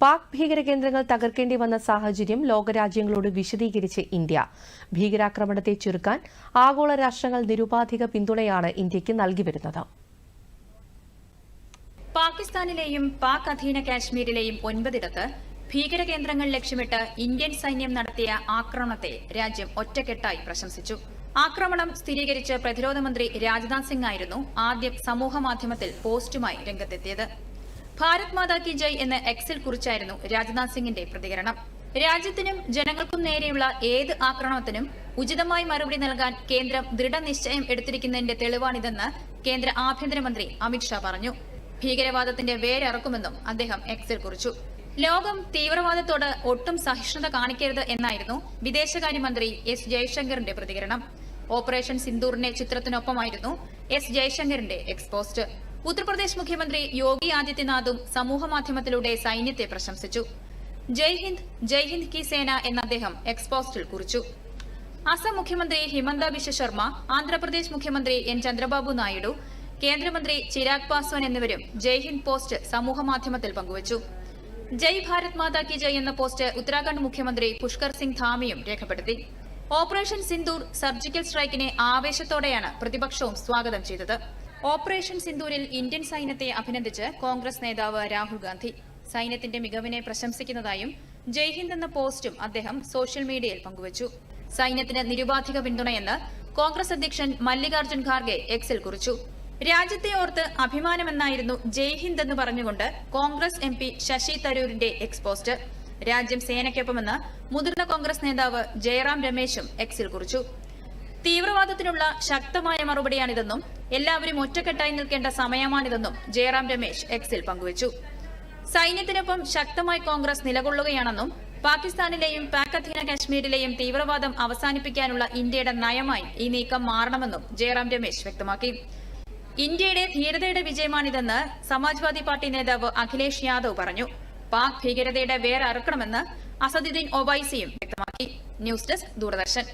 പാക് ഭീകര കേന്ദ്രങ്ങൾ തകർക്കേണ്ടി വന്ന സാഹചര്യം ലോകരാജ്യങ്ങളോട് വിശദീകരിച്ച് ഇന്ത്യ. ഭീകരാക്രമണത്തെ ചെറുക്കാൻ ആഗോള രാഷ്ട്രങ്ങൾ നിരുപാധിക പിന്തുണയാണ് ഇന്ത്യയ്ക്ക് നൽകി വരുന്നത് പാകിസ്ഥാനിലെയും പാക് അധീന കാശ്മീരിലെയും ഒൻപതിടത്ത് ഭീകരകേന്ദ്രങ്ങൾ ലക്ഷ്യമിട്ട് ഇന്ത്യൻ സൈന്യം നടത്തിയ ആക്രമണത്തെ രാജ്യം ഒറ്റക്കെട്ടായി പ്രശംസിച്ചു. ആക്രമണം സ്ഥിരീകരിച്ച് പ്രതിരോധ മന്ത്രി രാജ്നാഥ് സിംഗ് ആയിരുന്നു ആദ്യം സമൂഹമാധ്യമത്തിൽ പോസ്റ്റുമായി രംഗത്തെത്തിയത്. ഭാരത് മാതാ കി ജയ് എന്ന എക്സിൽ കുറിച്ചായിരുന്നു രാജ്നാഥ് സിംഗിന്റെ പ്രതികരണം. രാജ്യത്തിനും ജനങ്ങൾക്കും നേരെയുള്ള ഏത് ആക്രമണത്തിനും ഉചിതമായി മറുപടി നൽകാൻ കേന്ദ്രം ദൃഢനിശ്ചയം എടുത്തിരിക്കുന്നതിന്റെ തെളിവാണിതെന്ന് കേന്ദ്ര ആഭ്യന്തരമന്ത്രി അമിത്ഷാ പറഞ്ഞു. ഭീകരവാദത്തിന്റെ വേരറക്കുമെന്നും അദ്ദേഹം എക്സിൽ കുറിച്ചു. ലോകം തീവ്രവാദത്തോട് ഒട്ടും സഹിഷ്ണുത കാണിക്കരുത് എന്നായിരുന്നു വിദേശകാര്യമന്ത്രി എസ് ജയശങ്കറിന്റെ പ്രതികരണം. ഓപ്പറേഷൻ സിന്ദൂറിന്റെ ചിത്രത്തിനൊപ്പമായിരുന്നു എസ് ജയശങ്കറിന്റെ എക്സ്പോസ്റ്റ് ഉത്തർപ്രദേശ് മുഖ്യമന്ത്രി യോഗി ആദിത്യനാഥും സമൂഹമാധ്യമത്തിലൂടെ സൈന്യത്തെ പ്രശംസിച്ചു. ജയ് ഹിന്ദ് ജയ് ഹിന്ദ് കി സേന എന്ന അദ്ദേഹം എക്സ്പോസ്റ്റിൽ കുറിച്ചു. അസം മുഖ്യമന്ത്രി ഹിമന്ത ബിശ്വ ശർമ്മ ആന്ധ്രാപ്രദേശ് മുഖ്യമന്ത്രി എൻ ചന്ദ്രബാബു നായിഡു കേന്ദ്രമന്ത്രി ചിരാഗ് പാസ്വാൻ എന്നിവരും ജയ് ഹിന്ദ് പോസ്റ്റ് സമൂഹമാധ്യമത്തിൽ പങ്കുവച്ചു. ജയ് ഭാരത് മാതാ കി ജയ് എന്ന പോസ്റ്റ് ഉത്തരാഖണ്ഡ് മുഖ്യമന്ത്രി പുഷ്കർ സിംഗ് ധാമിയും രേഖപ്പെടുത്തി. ഓപ്പറേഷൻ സിന്ദൂർ സർജിക്കൽ സ്ട്രൈക്കിനെ ആവേശത്തോടെയാണ് പ്രതിപക്ഷവും സ്വാഗതം ചെയ്തത്. ഓപ്പറേഷൻ സിന്ദൂരിൽ ഇന്ത്യൻ സൈന്യത്തെ അഭിനന്ദിച്ച് കോൺഗ്രസ് നേതാവ് രാഹുൽ ഗാന്ധി. സൈന്യത്തിന്റെ മികവിനെ പ്രശംസിക്കുന്നതായും ജയ് ഹിന്ദ് എന്ന പോസ്റ്റും അദ്ദേഹം സോഷ്യൽ മീഡിയയിൽ പങ്കുവച്ചു. സൈന്യത്തിന് നിരുപാധിക പിന്തുണയെന്ന് കോൺഗ്രസ് അധ്യക്ഷൻ മല്ലികാർജുൻ ഖാർഗെ എക്സിൽ കുറിച്ചു. രാജ്യത്തെ ഓർത്ത് അഭിമാനമെന്നായിരുന്നു ജയ് ഹിന്ദ് എന്ന് പറഞ്ഞുകൊണ്ട് കോൺഗ്രസ് എം പി ശശി തരൂരിന്റെ എക്സ് എക്സ്പോസ്റ്റ് രാജ്യം സേനയ്ക്കൊപ്പമെന്ന് മുതിർന്ന കോൺഗ്രസ് നേതാവ് ജയറാം രമേശും എക്സിൽ കുറിച്ചു. തീവ്രവാദത്തിനുള്ള ശക്തമായ മറുപടിയാണിതെന്നും എല്ലാവരും ഒറ്റക്കെട്ടായി നിൽക്കേണ്ട സമയമാണിതെന്നും ജയറാം രമേശ് എക്സിൽ പങ്കുവച്ചു. സൈന്യത്തിനൊപ്പം ശക്തമായി കോൺഗ്രസ് നിലകൊള്ളുകയാണെന്നും പാകിസ്ഥാനിലെയും പാക് അധീന കാശ്മീരിലെയും തീവ്രവാദം അവസാനിപ്പിക്കാനുള്ള ഇന്ത്യയുടെ നയമായി ഈ നീക്കം മാറണമെന്നും ജയറാം രമേശ് വ്യക്തമാക്കി. ഇന്ത്യയുടെ ധീരതയുടെ വിജയമാണിതെന്ന് സമാജ്വാദി പാർട്ടി നേതാവ് അഖിലേഷ് യാദവ് പറഞ്ഞു. പാക് ഭീകരതയുടെ വേറെ അറുക്കണമെന്ന് അസദുദ്ദീൻ ഒബൈസിയും വ്യക്തമാക്കി. News desk Doordarshan.